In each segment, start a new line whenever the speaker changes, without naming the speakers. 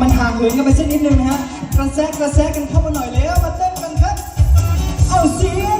มันห่างเหินกันไปสักนิดนึงนะฮะกระแซกกระแซกกันเข้ามาหน่อยแล้วมาเต้นกันครับ เอาเสียง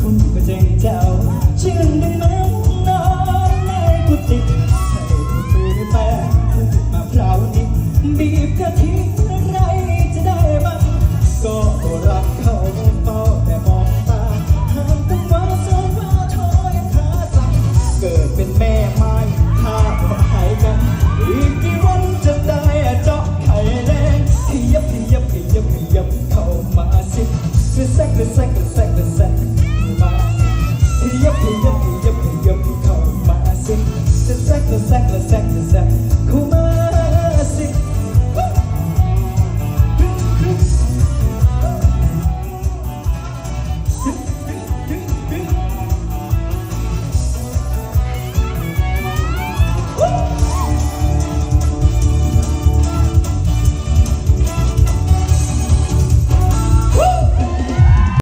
คุณก็ยั